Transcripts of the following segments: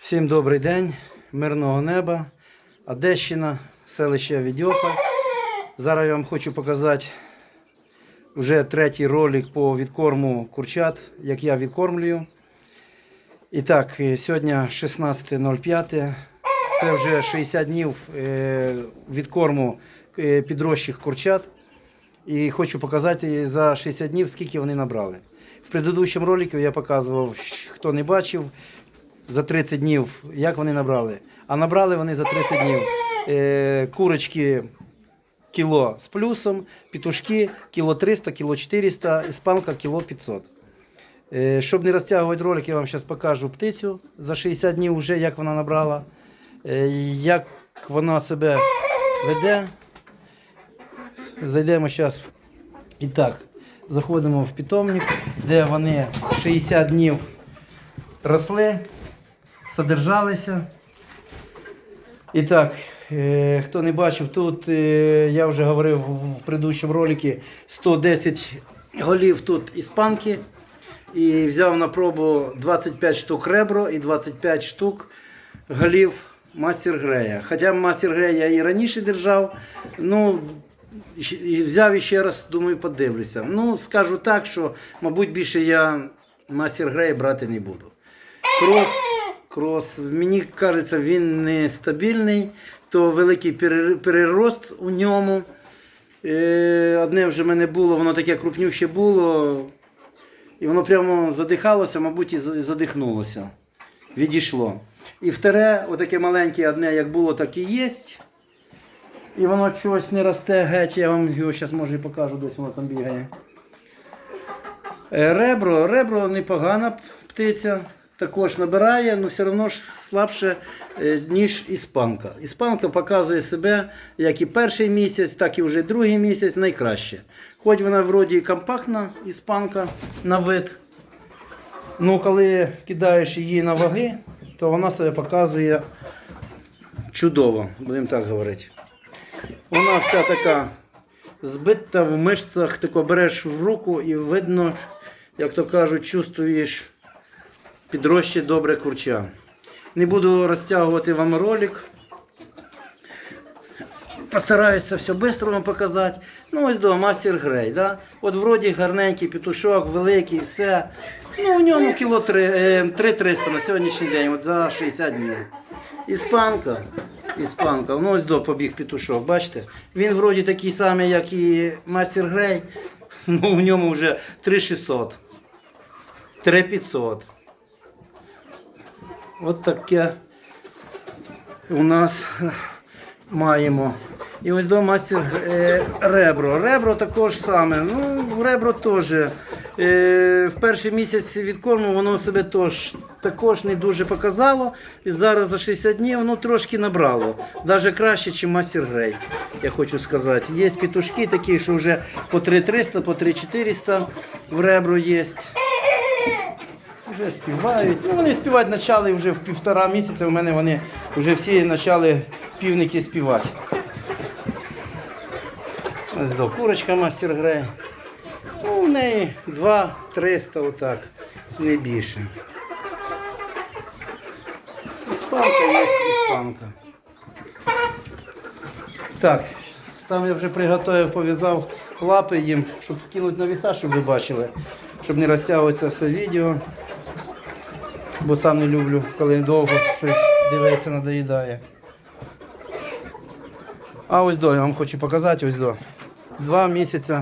Всім добрий день, мирного неба, Одещина, селище Відьоха. Зараз я вам хочу показати вже третій ролик по відкорму курчат, як я відкормлюю. І так, е, сьогодні 16.05. Це вже 60 днів е, відкорму е, підрощих курчат. І хочу показати за 60 днів, скільки вони набрали. В предыдущому ролику я показував, хто не бачив, за 30 днів, як вони набрали. А набрали вони за 30 днів е, курочки кіло з плюсом, петушки кіло 300, кіло 400, іспанка кіло 500. Е, щоб не розтягувати ролик, я вам зараз покажу птицю за 60 днів, вже, як вона набрала, е, як вона себе веде. Зайдемо зараз. І так, заходимо в питомник, де вони 60 днів росли, содержалися. І так, е, хто не бачив, тут е, я вже говорив в предыдущому ролику 110 голів тут іспанки. І взяв на пробу 25 штук ребро і 25 штук голів мастер Грея. Хоча мастер Грея я і раніше держав, ну і взяв іще раз, думаю, подивлюся. Ну, скажу так, що, мабуть, більше я мастер Грея брати не буду. Крос, крос, мені кажеться, він не стабільний, то великий перер- перерост у ньому. Е, Одне вже в мене було, воно таке крупнюще було. І воно прямо задихалося, мабуть, і задихнулося. Відійшло. І вторе, отаке маленьке одне, як було, так і є. І воно чогось не росте геть, я вам його зараз може і покажу, десь воно там бігає. Е, Ребро, ребро непогана птиця, також набирає, але все одно ж слабше, е, ніж іспанка. Іспанка показує себе як і перший місяць, так і вже другий місяць найкраще. Хоч вона вроді і компактна, іспанка на вид. Ну, коли кидаєш її на ваги, то вона себе показує чудово, будемо так говорити. Вона вся така збита в мишцях, тако береш в руку і видно, як то кажуть, чувствуєш підроще добре курча. Не буду розтягувати вам ролик. Постараюся все швидко вам показати. Ну, ось до мастер Грей. Да? От вроді гарненький петушок, великий, все. Ну, у ньому кіло 3-300 на сьогоднішній день, от за 60 днів. Іспанка. Іспанка. Ну, ось до побіг петушок, бачите? Він вроді такий самий, як і мастер Грей. Ну, у ньому вже 3600. 3500. От таке у нас маємо. І ось до мастер е, ребро. Ребро також саме. Ну, ребро теж. Е, в перший місяць відкорму воно себе тож, також не дуже показало. І зараз за 60 днів воно трошки набрало. Навіть краще, ніж мастер Грей, я хочу сказати. Є петушки такі, що вже по 3300, по 3400 в ребро є. Вже співають. Ну, вони співати почали вже в півтора місяця. У мене вони вже всі почали півники співати. Ось до курочка мастер грає. Ну, у неї 2-300 отак, не більше. Іспанка є іспанка. Так, там я вже приготував, пов'язав лапи їм, щоб кинути на віса, щоб ви бачили, щоб не розтягуватися все відео. Бо сам не люблю, коли довго щось дивиться, надоїдає. А ось до, я вам хочу показати, ось до. Два місяці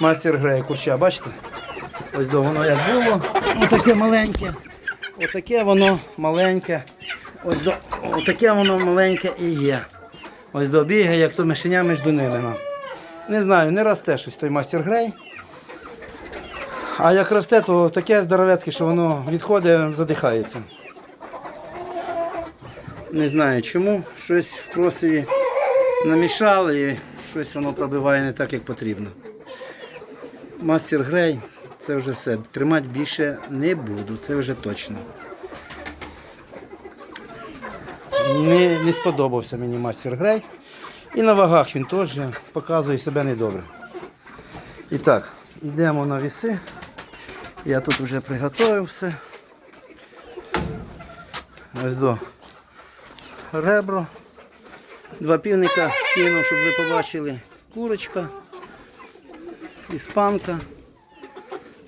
мастер грає курча, бачите? Ось до воно як було. Отаке маленьке. Отаке воно маленьке. Ось до. Отаке воно маленьке і є. Ось до бігає, як то мишеня між ними. Не знаю, не росте щось той мастер грей. А як росте, то таке здоровецьке, що воно відходить, задихається. Не знаю чому. Щось в кросові намішали і щось воно пробиває не так, як потрібно. Мастер Грей, це вже все. Тримати більше не буду, це вже точно. Не, не сподобався мені мастер Грей. І на вагах він теж показує себе недобре. І так, йдемо на віси. Я тут вже приготував все. Ось до ребро. Два півника кинув, щоб ви побачили. Курочка, іспанка.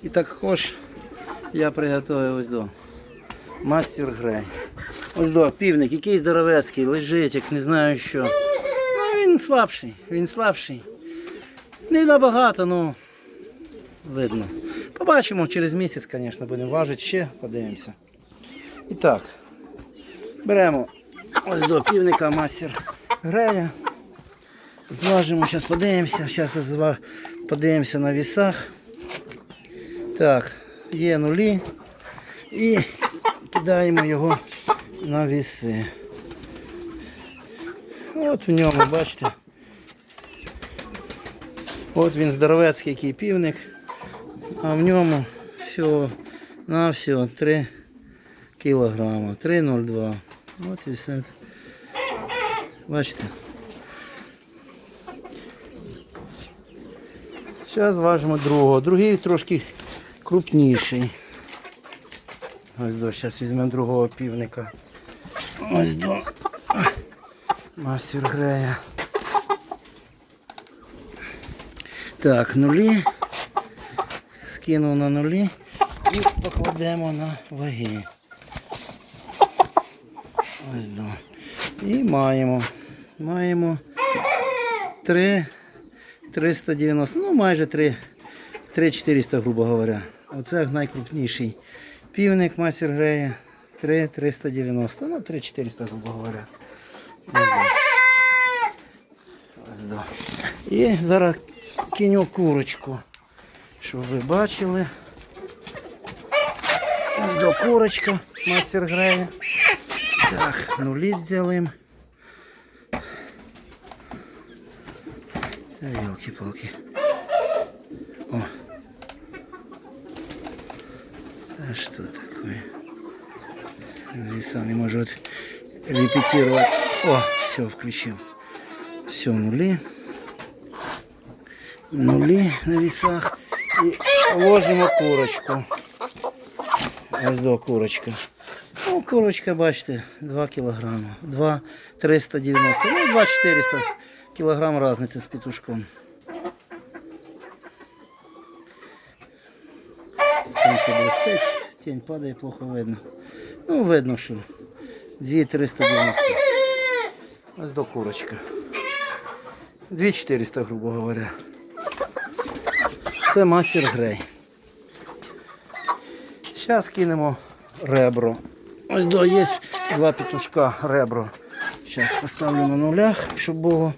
І також я приготував ось до мастер грей. Ось до півник, який здоровецький, лежить, як не знаю що. Ну, він слабший, він слабший. Не набагато, ну видно. Побачимо через місяць, звісно, будемо важити ще, подивимося. І так, беремо ось до півника мастер грея. Зважимо, зараз подивимося. Зараз подивимося на вісах. Так, є нулі. І кидаємо його на віси. От в ньому, бачите. От він здоровецький який півник. А в ньому всього на всього 3 кілограма. 3,02. От і все. Бачите. Зараз важимо другого. Другий трошки крупніший. Ось до, зараз візьмемо другого півника. Ось до. Мастер грея. Так, нулі. Скинув на нулі і покладемо на ваги. Ось до. І маємо. Маємо 3 390, ну майже 3 3400, грубо говоря. Оце найкрупніший півник мастер грея. 3 390, ну 3 400, грубо говоря. Ось до. Ось до. І зараз киню курочку, щоб ви бачили. До курочка мастер грея. Так, нулі зробимо. Та елки-палки. О. А что такое? Веса не может репетировать. О, все, включил. Все, нули. Нули на весах. И ложимо курочку. Ось до курочка. Ну, курочка, бачите, 2 кілограма. 2 390. Ну, 2 400 кілограм різниця з петушком. Сонце блистить, тінь падає, плохо видно. Ну, видно, що 2 390. Ось до курочка. 2 400, грубо говоря. Це мастер грей. Зараз кинемо ребро. Ось до є два петушка ребро. Зараз поставлю на нулях, щоб було.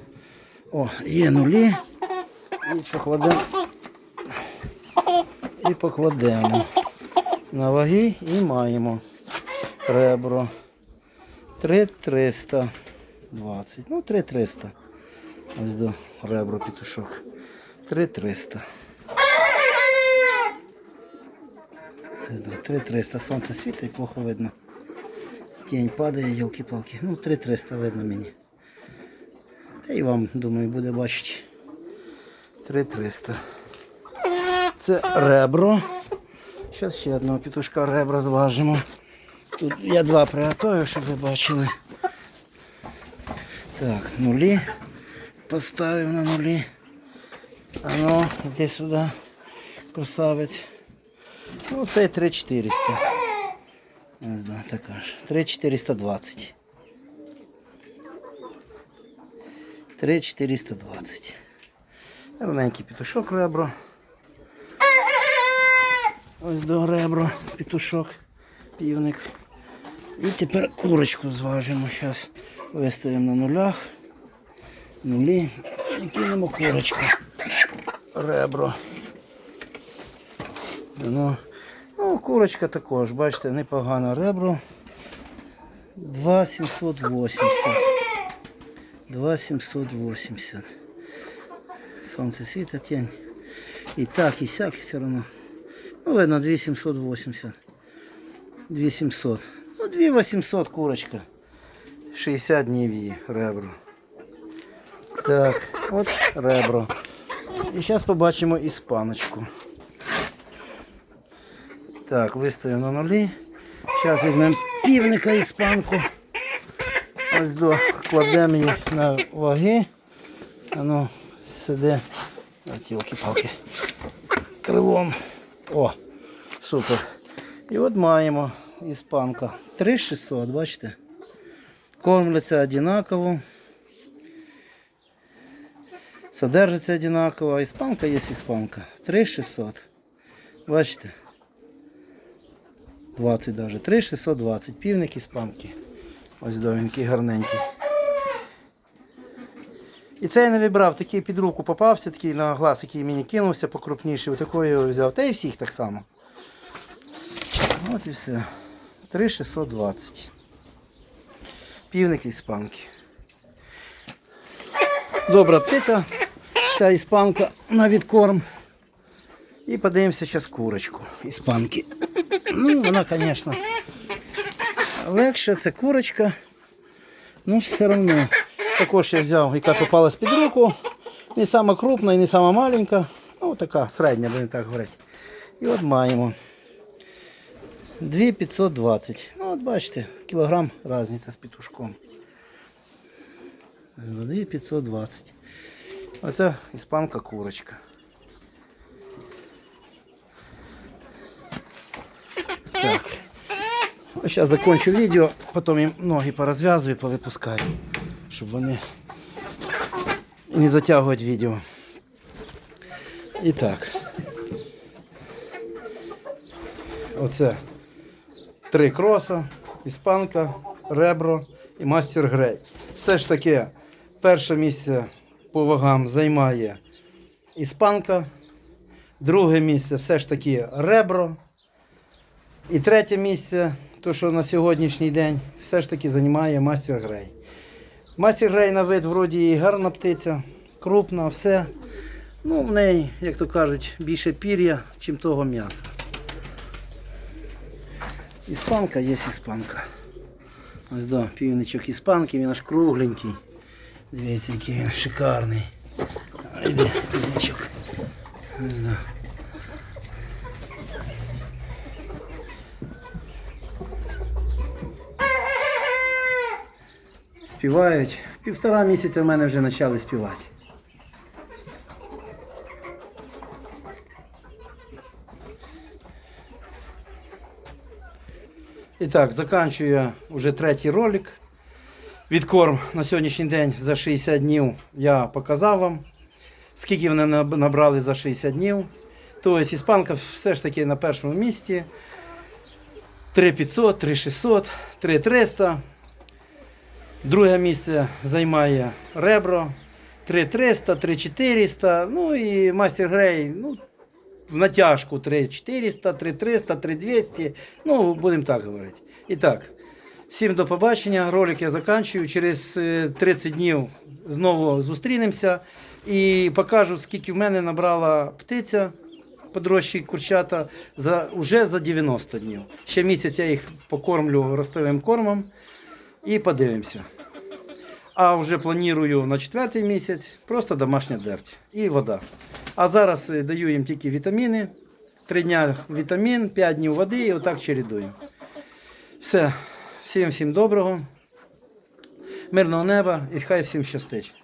О, є нулі. І покладемо. І покладемо на ваги і маємо ребро. 3,320. Ну, 3,300. Ось до ребро петушок. 3,300. Ось до 3,300. Сонце світить і плохо видно. Тінь падає, ялки-палки. Ну, 3,300 видно мені. Та і вам, думаю, буде бачити. 3,300. Це ребро. Зараз ще одного петушка ребра зважимо. Тут я два приготую, щоб ви бачили. Так, нулі. Поставив на нулі. А ну, іди сюди, красавець. Ну, цей 3400. Ось, да, така ж. 3420. 3420. Гарненький петушок ребро. Ось до ребро, петушок, півник. І тепер курочку зважимо. Зараз виставимо на нулях. Нулі. І кинемо курочку. Ребро. Ну, ну, курочка також, бачите, непогано ребро. 2,780. 2,780. Сонце світить, тінь. І так, і сяк, і все одно. Ну, видно, 2780. 2700. Ну, 2800 курочка. 60 днів її ребро. Так, от ребро. І зараз побачимо іспаночку. Так, виставимо на нулі. Зараз візьмемо півника іспанку. Ось до кладемо її на ваги. Воно сиде. Тілки-палки. Крилом. О, супер. І от маємо іспанка. 3600, бачите? Кормляться одинаково. Содержиться одинаково, іспанка є іспанка. 3600. Бачите? 20 даже. 3620. Півник іспанки. Ось довінький, гарненький. І це я не вибрав, такий під руку попався, такий на глаз, який мені кинувся покрупніший, отакої його взяв. Та і всіх так само. От і все. 3620. Півник іспанки. Добра птиця, ця іспанка на відкорм. І подивимося зараз курочку іспанки. Ну, вона, звісно, легша, це курочка. Ну, все одно. Також я взяв, яка попалась під руку. Не сама крупна і не сама маленька. Ну, така середня, будемо так говорити. І от маємо. 2520. Ну, от бачите, кілограм різниця з петушком. 2520. Оце іспанка курочка. Так. Ось зараз закончу відео, потім їм ноги порозв'язую, повипускаю, щоб вони не затягувати відео. І так. Оце три кроса, іспанка, ребро і мастер грей. Все ж таки, перше місце по вагам займає іспанка, друге місце все ж таки ребро. І третє місце, то що на сьогоднішній день, все ж таки займає мастер грей. Мастер грей на вид вроді і гарна птиця, крупна, все. Ну, в неї, як то кажуть, більше пір'я, чим того м'яса. Іспанка є іспанка. Ось до півничок іспанки, він аж кругленький. Дивіться, який він шикарний. А, Іде півничок. Ось до. Співають. Півтора місяця в мене вже почали співати. І так, заканчую вже третій ролик. Відкорм на сьогоднішній день за 60 днів я показав вам, скільки вони набрали за 60 днів. Тобто іспанка все ж таки на першому місці. 3500, 3600, 3300. Друге місце займає ребро. 3300, 3400. Ну і мастер Грей. Ну, в натяжку 3400, 3300, 3200. Ну, будемо так говорити. І так, всім до побачення. Ролик я заканчую. Через е, 30 днів знову зустрінемося і покажу, скільки в мене набрала птиця. Подрощі курчата за, уже за 90 днів. Ще місяць я їх покормлю ростовим кормом і подивимося. А вже планую на четвертий місяць просто домашня дерть і вода. А зараз е, даю їм тільки вітаміни. Три дня вітамін, п'ять днів води і отак чередую. Все. Всім всім доброго, мирного неба і хай всім щастить.